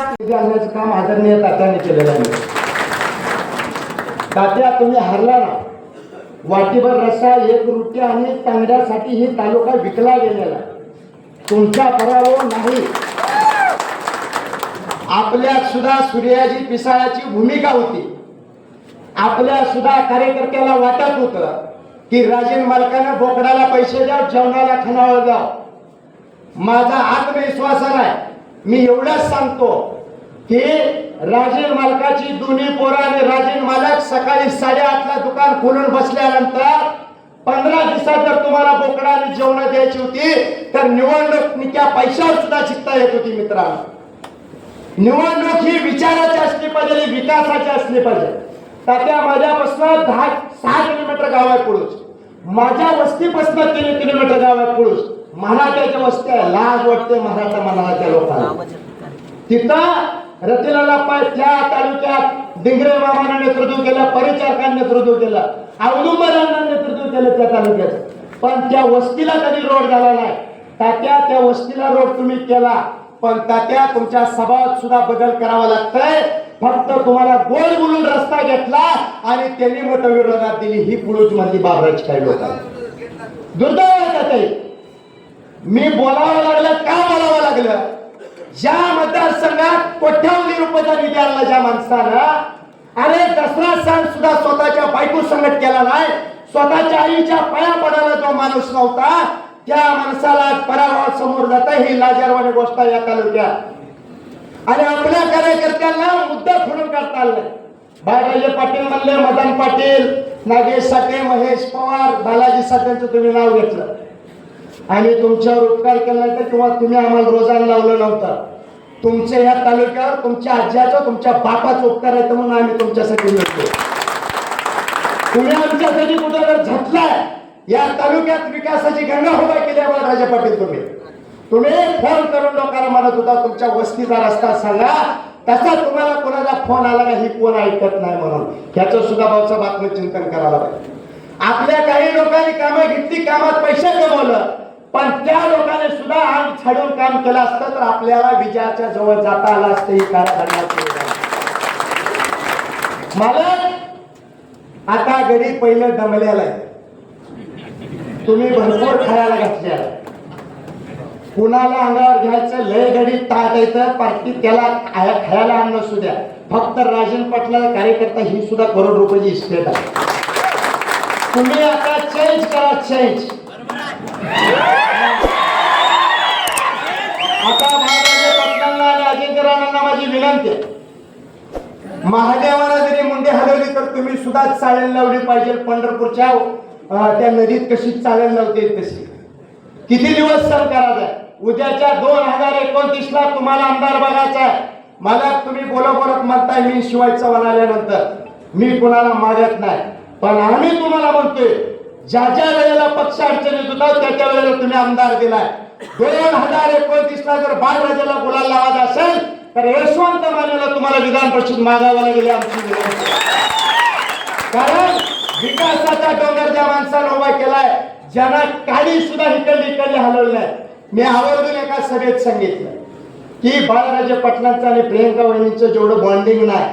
आणण्याचं काम आदरणीय तात्याने केलेलं आहे. तात्या तुम्ही हरला ना. वाटीभर रस्सा एक रुटी आणि तांगड्यासाठी ही तालुका विकला गेलेला. तुमचा पराभव नाही. आपल्यात सुद्धा सूर्याजी पिसाळाची भूमिका होती. आपल्या सुद्धा कार्यकर्त्याला वाटत होतं की राजीन मालकानं बोकडाला पैसे द्या जेवणाला खानावर द्या. माझा आत्मविश्वास आहे मी एवढंच सांगतो की राजेन मालकाची दोन्ही पोरं आणि राजेन मालक सकाळी साडेआठला दुकान खोलून बसल्यानंतर पंधरा दिवसात जर तुम्हाला बोकडा आणि जेवण द्यायची होती तर निवडणूक निक्या पैशावर सुद्धा शिकता येत होती मित्रांनो. निवडणूक ही विचाराची असली पाहिजे आणि विकासाची असली पाहिजे. तात्या माझ्यापासून दहा सहा किलोमीटर गाव आहे पुरुष माझ्या वस्तीपासून तीन किलोमीटर गाव आहे पुरुष मराठ्याच्या वस्ती लाज वाटते मराठा मनाच्या लोकांना. तिथं रतिलाला पाय त्या तालुक्यात डिंगरे बाबांना नेतृत्व केलं परिचारकांनी नेतृत्व केलं औदुंबरांना नेतृत्व केलं त्या तालुक्यात. पण त्या वस्तीला कधी रोड झाला नाही. तात्या त्या वस्तीला रोड तुम्ही केला पण तात्या तुमच्या सभात सुद्धा बदल करावा लागतंय. फक्त तुम्हाला गोल बोलून रस्ता घेतला आणि त्यांनी मत विरोधात दिली. ही पुरुष मधली बाबराची काही लोक दुर्दैव मी बोलावं लागलं का बोलावं लागलं? ज्या मतदारसंघात कोट्यावधी रुपयाचा निधी आणला ज्या माणसानं. अरे दसरा सण सुद्धा स्वतःच्या बायको संगत केला नाही. स्वतःच्या आईच्या पाया पडायला जो माणूस नव्हता. त्या माणसाला आज समोर जात ही लाजारवाणी गोष्ट या तालुक्यात. आणि आपल्या कार्यकर्त्यांना मुद्दा फोडून काढता आला बाळराजे पाटील म्हणले मदन पाटील नागेश साठे महेश पवार बालाजी साठेंचं तुम्ही नाव घेतलं. आणि तुमच्यावर उपकार केला नव्हता तर किंवा तुम्ही आम्हाला रोजाला लावलं नव्हतं. तुमच्या या तालुक्यावर तुमच्या आज्याचा तुमच्या बापाचा उपकार आहे म्हणून आम्ही तुमच्यासाठी मिळतो तुम्ही आमच्यासाठी कुठं जर झटलाय. या तालुक्यात विकासाची गंगा उभा केली राजा पाटील तुम्ही. तुम्ही फोन करून लोकांना म्हणत होता तुमच्या वस्तीचा रस्ता सांगा. तसा तुम्हाला कोणाचा फोन आला नाही कोण ऐकत नाही म्हणून. ह्याचं सुद्धा भाऊचं बातमी चिंतन करायला पाहिजे. आपल्या काही लोकांनी कामं घेतली कामात पैसे कमवलं. पण त्या लोकांनी सुद्धा अंग छाडून काम केलं असतं तर आपल्याला विजयाच्या जवळ जाता आलं असतं ही कारखान्यात मला आता गडी पहिलं दमलेलं आहे. तुम्ही भरपूर खायला घातल्या. कुणाला अंगावर घ्यायचं लय घडी ताट येतं पार्टी त्याला खाया- खायला आणलं असू द्या. फक्त राजन पाटला कार्यकर्ता ही सुद्धा करोड रुपयाची इस्टेट आहे. तुम्ही आता चेंज करा चेंज आता महाराजा पाटलांना आणि राणांना माझी विनंती आहे. महादेवाला जरी मुंडे हलवली तर तुम्ही सुद्धा चालेल लावली पाहिजे पंढरपूरच्या त्या नदीत कशी चालेल लावते तशी. किती दिवस सरकारात आहे? उद्याच्या दोन हजार एकोणतीस ला तुम्हाला आमदार बघायचा आहे. मला तुम्ही बोला बोलत म्हणताय मी शिवाय चव्हाण आल्यानंतर. मी कुणाला मागत नाही. पण आम्ही तुम्हाला म्हणतोय ज्या ज्या वेळेला पक्ष अडचणीत होता त्या त्या वेळेला तुम्ही आमदार दिलाय. दोन हजार एकोणतीस ला जर बाळराजाला गुलाल लावायचा असेल तर यशवंत मानेला तुम्हाला विधान परिषद मागावं लागेल आमची कारण विकासाचा डोंगर ज्या माणसानं उभा केलाय ज्यांना काही सुद्धा इकडली इकडली हलवलं नाही. मी आवर्जून एका सभेत सांगितलं की बाळराजे पाटलांचं आणि प्रियंका वहिनीचं जेवढं बॉन्डिंग नाही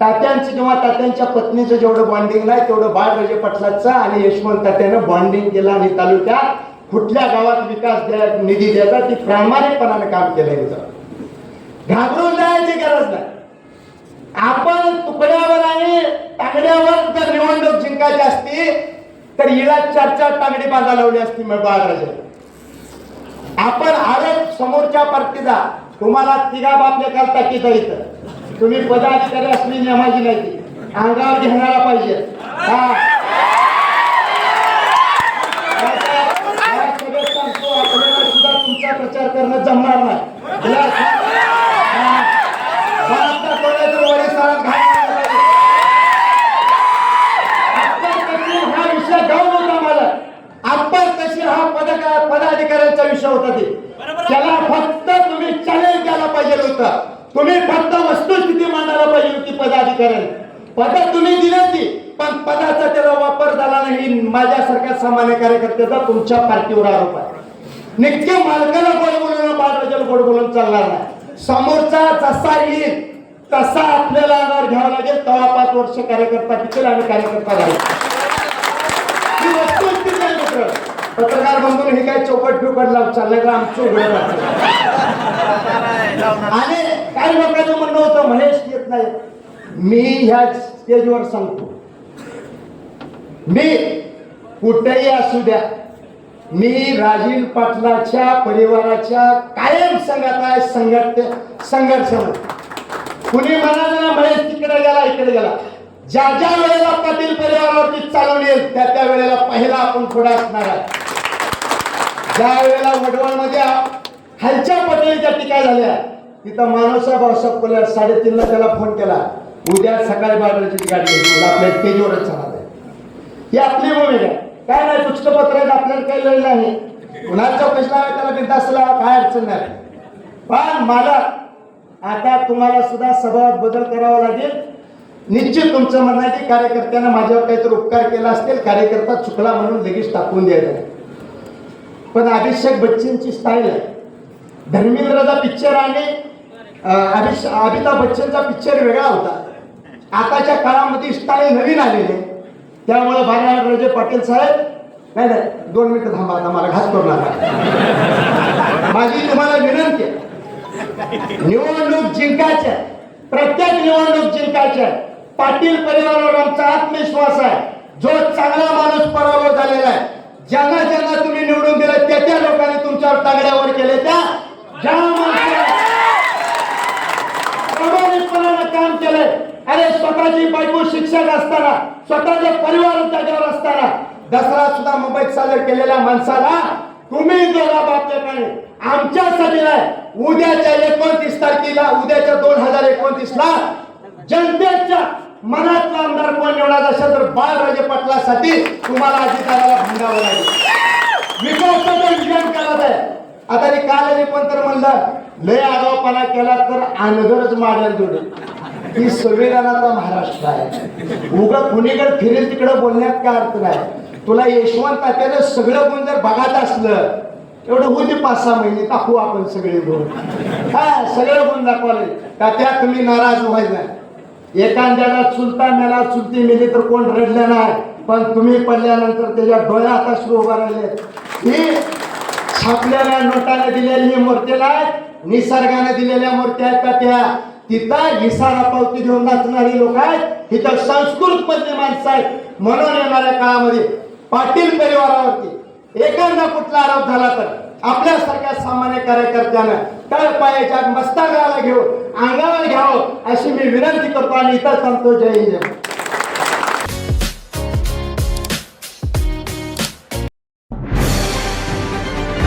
तात्यांचं किंवा तात्यांच्या पत्नीचं जेवढं बॉन्डिंग नाही तेवढं बाळराजे पाटलाचं आणि यशवंत तात्यानं बॉन्डिंग केलं आणि तालुक्यात कुठल्या गावात विकास द्या निधी द्यायचा ती प्रामाणिकपणाने काम केलं होतं घाबरून जायची गरज नाही. आपण तुकड्यावर आणि तांगड्यावर जर निवडणूक जिंकायची असती तर हिला चार चार तांगडी बांधा लावली असती मग बाळराजे. आपण आरोप समोरच्या पार्टीचा तुम्हाला तिघा बापले काल ताकीद आहे इथं तुम्ही पदाधिकारी असली नियमाची नाही ती. अंगावर घेणारा पाहिजे. हा आता या सगळं सांगतो आपल्याला सुद्धा तुमचा प्रचार करणं जमणार नाही. हा. विषय गाव होता मला. आपण कशी हा पदका पदाधिकाऱ्यांचा विषय होता ते. त्याला फक्त तुम्ही चॅलेंज द्यायला पाहिजे होतं. तुम्ही फक्त वस्तुस्थिती मांडायला पाहिजे होती पदाधिकाऱ्यांनी. पद तुम्ही दिली ती पण पदाचा त्याचा वापर झाला नाही. माझ्यासारख्या सामान्य कार्यकर्त्याचा तुमच्या पार्टीवर आरोप आहे. नित्य मालकाला गोड बोलून बाळराजाला गोड बोलून चालणार नाही. समोरचा जसा येईल तसा आपल्याला आधार घ्यावा लागेल. तेव्हा पाच वर्ष कार्यकर्ता टिकेल आणि कार्यकर्ता राहील. पत्रकार? बंधून हे काय चौकट बिकट लावून चाललंय का? आमचं उघडं आणि काही लोकांचं म्हणणं होतं महेश येत नाही. मी ह्या स्टेजवर सांगतो. मी कुठेही असू द्या मी राजीव पाटलाच्या परिवाराच्या कायम संघात आहे संघट संघर्ष कुणी म्हणाले ना महेश तिकडे गेला इकडे गेला. ज्या ज्या वेळेला पाटील परिवारावरती चालवली येईल त्या त्या वेळेला पहिला आपण पुढे असणार आहे. ज्या वेळेला वडवळमध्ये खालच्या पातळीच्या टीका झाल्या तिथं मानवसाहेब भाऊसाहेब कोल्हार साडेतीनला त्याला फोन केला. उद्या सकाळी बाजाराची गाडी आपल्या स्टेजवरच चालत आहे. ही आपली भूमिका आहे. काय नाही पुष्टपत्र आहेत आपल्याला काही लढलं नाही. कुणाचा चौकशी आहे त्याला बिंदास असला काय अडचण नाही. पण मला आता तुम्हाला सुद्धा सभात बदल करावा लागेल. निश्चित तुमचं म्हणणं आहे की कार्यकर्त्यांना माझ्यावर काहीतरी उपकार केला असतील कार्यकर्ता चुकला म्हणून लगेच टाकून द्यायला पण अभिषेक बच्चनची स्टाईल आहे. धर्मेंद्रचा पिक्चर आणि अभिषेक अभिष अमिताभ बच्चनचा पिक्चर वेगळा होता. आताच्या काळामध्ये स्टाईल नवीन आलेली आहे. त्यामुळे बाळाराजे पाटील साहेब नाही नाही दोन मिनिटं थांबा आता मला घास करू नका. माझी तुम्हाला विनंती आहे. निवडणूक जिंकायच्या प्रत्येक निवडणूक जिंकायच्या पाटील परिवारावर आमचा आत्मविश्वास आहे. जो चांगला माणूस पराभव झालेला आहे. ज्यांना ज्यांना तुम्ही निवडून दिलं त्या त्या लोकांनी तुमच्यावर तागड्यावर केले त्या ज्या माणसाला प्रामाणिकपणानं काम केलंय अरे स्वतःची बायको शिक्षक असताना स्वतःचे परिवार त्याच्यावर असताना दसरा सुद्धा मुंबईत साजरा केलेल्या माणसाला तुम्ही दोघा बापलेपणे आमच्यासाठी नाही. उद्याच्या एकोणतीस तारखेला उद्याच्या दोन हजार एकोणतीस ला जनतेच्या मनातला आमदार कोण निवडायचा असेल तर बाळराजे पाटलासाठी तुम्हाला अधिकाराला भांडावं लागेल विकासाचं विजन करत आहे. आता ते काल पण तर म्हणलं लय आगावपणा केला तर अनगरच मागेल जोडेल. ती संविधानाचा महाराष्ट्र आहे. उगा कुणीकडे फिरेल तिकडे बोलण्यात काय अर्थ नाही. तुला यशवंत तात्यानं सगळं गुण जर बघायचं असलं एवढं होते पाच सहा महिने टाकू आपण सगळे गुण. हा सगळं गुण दाखवले तात्या तुम्ही नाराज व्हायचं एखाद्याला चुलता मेला चुलती मेली तर कोण रडलं नाही. पण तुम्ही पडल्यानंतर त्याच्या डोळ्यात अश्रू उभा राहिले. ही छापलेल्या नोटाने दिलेली मूर्ती नाहीत निसर्गाने दिलेल्या मूर्त्या आहेत का त्या तिथं इसारा पावती घेऊन नाचणारी लोक आहेत. तिथं संस्कृत मधले माणसं आहेत. म्हणून येणाऱ्या काळामध्ये पाटील परिवारावरती एखादा कुठला आरोप झाला तर आपल्यासारख्या सामान्य कार्यकर्त्यानं तळ पायाच्या मस्तकाला घेऊन अंगावर घ्यावं अशी मी विनंती करतो आणि इथं सांगतो जय हिंद.